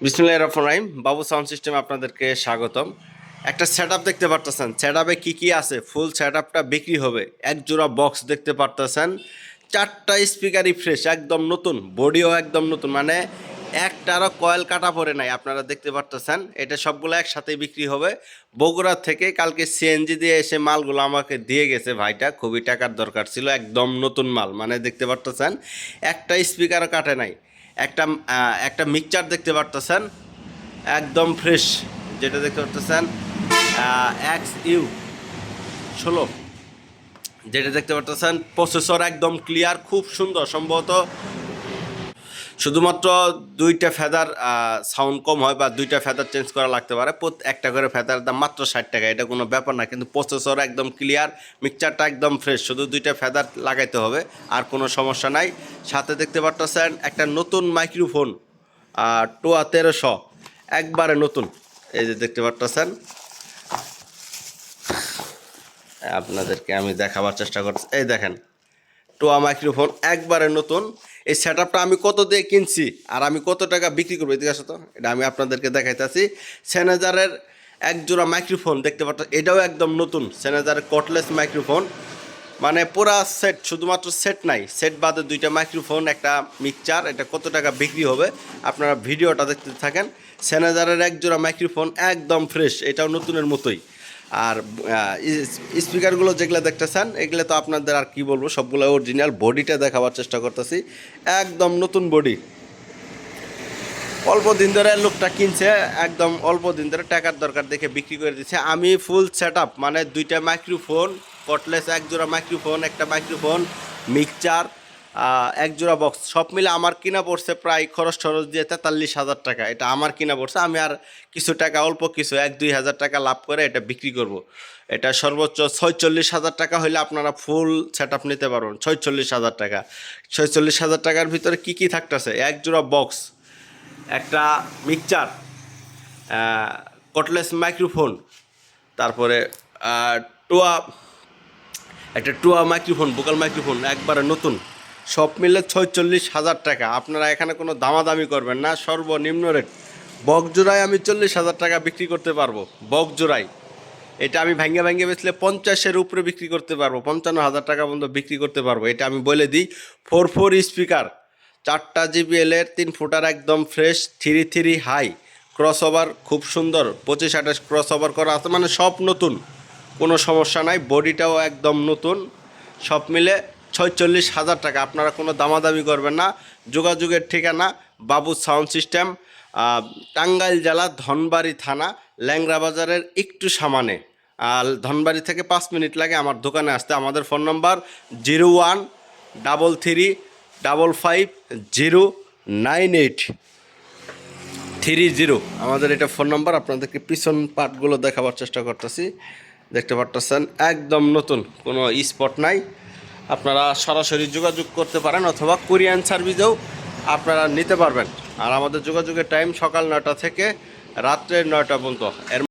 বিসমুল্লাহ রহমান রাহিম, বাবু sound system আপনাদেরকে স্বাগতম। একটা সেট দেখতে পারতেছেন। সেট কী কী আছে? ফুল সেট বিক্রি হবে। এক জোড়া বক্স দেখতে পারতেছেন। চারটা স্পিকারই ফ্রেশ একদম নতুন। বডিও একদম নতুন। মানে একটারও কয়েল কাটা পড়ে নাই, আপনারা দেখতে পারতেছেন। এটা সবগুলো একসাথেই বিক্রি হবে। বগুড়া থেকে কালকে সিএনজি দিয়ে এসে মালগুলো আমাকে দিয়ে গেছে ভাইটা। খুবই টাকার দরকার ছিল, একদম নতুন মাল। মানে দেখতে পারতেছেন, একটা স্পিকারও কাটে নাই। একটা একটা মিক্সচার দেখতে পারতেছেন। একদম ফ্রেশ যেটা দেখতে পারতেছেন এক্স ইউ ষোলো। যেটা দেখতে পারতেছেন প্রসেসর একদম ক্লিয়ার খুব সুন্দর, সম্ভবত শুধুমাত্র দুইটা ফেদার সাউন্ড কম হয় বা দুইটা ফেদার চেঞ্জ করা লাগতে পারে একটা করে ফেদার দাম মাত্র ষাট টাকা, এটা কোনো ব্যাপার না, কিন্তু প্রসেসর একদম ক্লিয়ার মিক্সচারটা একদম ফ্রেশ শুধু দুইটা ফেদার লাগাইতে হবে, আর কোনো সমস্যা নাই। সাথে দেখতে পারতেছেন একটা নতুন মাইক্রোফোন টোয়া তেরোশো, একবারে নতুন, এই যে দেখতে পারতেছেন। আপনাদেরকে আমি দেখাবার চেষ্টা করছি এই দেখেন টোয়া মাইক্রোফোন একবারে নতুন। এই সেট আমি কত দিয়ে কিনছি আর আমি কত টাকা বিক্রি করব, এদিকে আসো তো। এটা আমি আপনাদেরকে দেখাইতেছি সেনেজারের এক জোড়া মাইক্রোফোন দেখতে পাচ্ছ, এটাও একদম নতুন। সেনেজারের কটলেস মাইক্রোফোন মানে পুরা সেট শুধুমাত্র সেট নাই। সেট বাদে দুইটা মাইক্রোফোন একটা মিক্সচার এটা কত টাকা বিক্রি হবে, আপনারা ভিডিওটা দেখতে থাকেন। সেনেজারের এক জোড়া মাইক্রোফোন একদম ফ্রেশ এটাও নতুনের মতোই। আর স্পিকারগুলো যেগুলো দেখতেছেন, এগুলো তো আপনাদের আর কি বলব, সবগুলো অরিজিনাল বডিটা দেখাবার চেষ্টা করতেছি। একদম নতুন বডি অল্প দিন ধরে লোকটা কিনছে, একদম অল্প দিন ধরে টাকার দরকার দেখে বিক্রি করে দিচ্ছে। আমি ফুল সেট মানে দুইটা মাইক্রোফোন কটলেস এক জোড়া মাইক্রোফোন একটা মাইক্রোফোন মিক্সচার এক জোড়া বক্স সব মিলে আমার কিনা পড়ছে প্রায় খরচ টরচ দিয়ে তেতাল্লিশ হাজার টাকা। এটা আমার কিনা পড়ছে, আমি আর কিছু টাকা, অল্প কিছু, এক দুই হাজার টাকা লাভ করে এটা বিক্রি করব। এটা সর্বোচ্চ ছয়চল্লিশ হাজার টাকা হলে আপনারা ফুল সেট আপ নিতে পারবেন, ছয়চল্লিশ হাজার টাকা। ছয়চল্লিশ হাজার টাকার ভিতরে কি কি থাকতেছে? এক জোড়া বক্স একটা মিক্সচার কটলেস মাইক্রোফোন তারপরে টোয়া, একটা টুয়া মাইক্রোফোন বোকাল মাইক্রোফোন একবারে নতুন। সব মিলে ছয়চল্লিশ হাজার টাকা। আপনারা এখানে কোনো দামাদামি করবেন না, সর্বনিম্ন রেট বক জোড়ায় আমি চল্লিশ হাজার টাকা বিক্রি করতে পারব বক জোড়ায় এটা আমি ভেঙে ভেঙে বেচলে পঞ্চাশের উপরে বিক্রি করতে পারব, পঞ্চান্ন হাজার টাকা পর্যন্ত বিক্রি করতে পারব। এটা আমি বলে দিই, ফোর ফোর স্পিকার, চারটা জিবিএল এর তিন ফুটার একদম fresh three three high cross over খুব সুন্দর, পঁচিশ আঠাশ ক্রস ওভার করা আছে মানে সব নতুন। কোনো সমস্যা নাই বডিটাও একদম নতুন। সব মিলে ছয়চল্লিশ হাজার টাকা। আপনারা কোনো দামাদামি করবেন না। যোগাযোগের ঠিকানা বাবু সাউন্ড সিস্টেম টাঙ্গাইল জেলা ধনবাড়ি থানা ল্যাংরা বাজারের একটু সামানে। আর ধনবাড়ি থেকে পাঁচ মিনিট লাগে আমার দোকানে আসতে। আমাদের phone number zero one double three double five zero nine eight three zero. আমাদের এটা ফোন নম্বর, আপনাদেরকে পিছন পার্টগুলো দেখাবার চেষ্টা করতেছি। দেখতে পারতেছেন, একদম নতুন, কোনো স্পট নাই। আপনারা সরাসরি যোগাযোগ করতে পারেন অথবা কোরিয়ান সার্ভিসেও আপনারা নিতে পারবেন। আর আমাদের যোগাযোগের টাইম সকাল নয়টা থেকে রাত্রের নয়টা পর্যন্ত। এর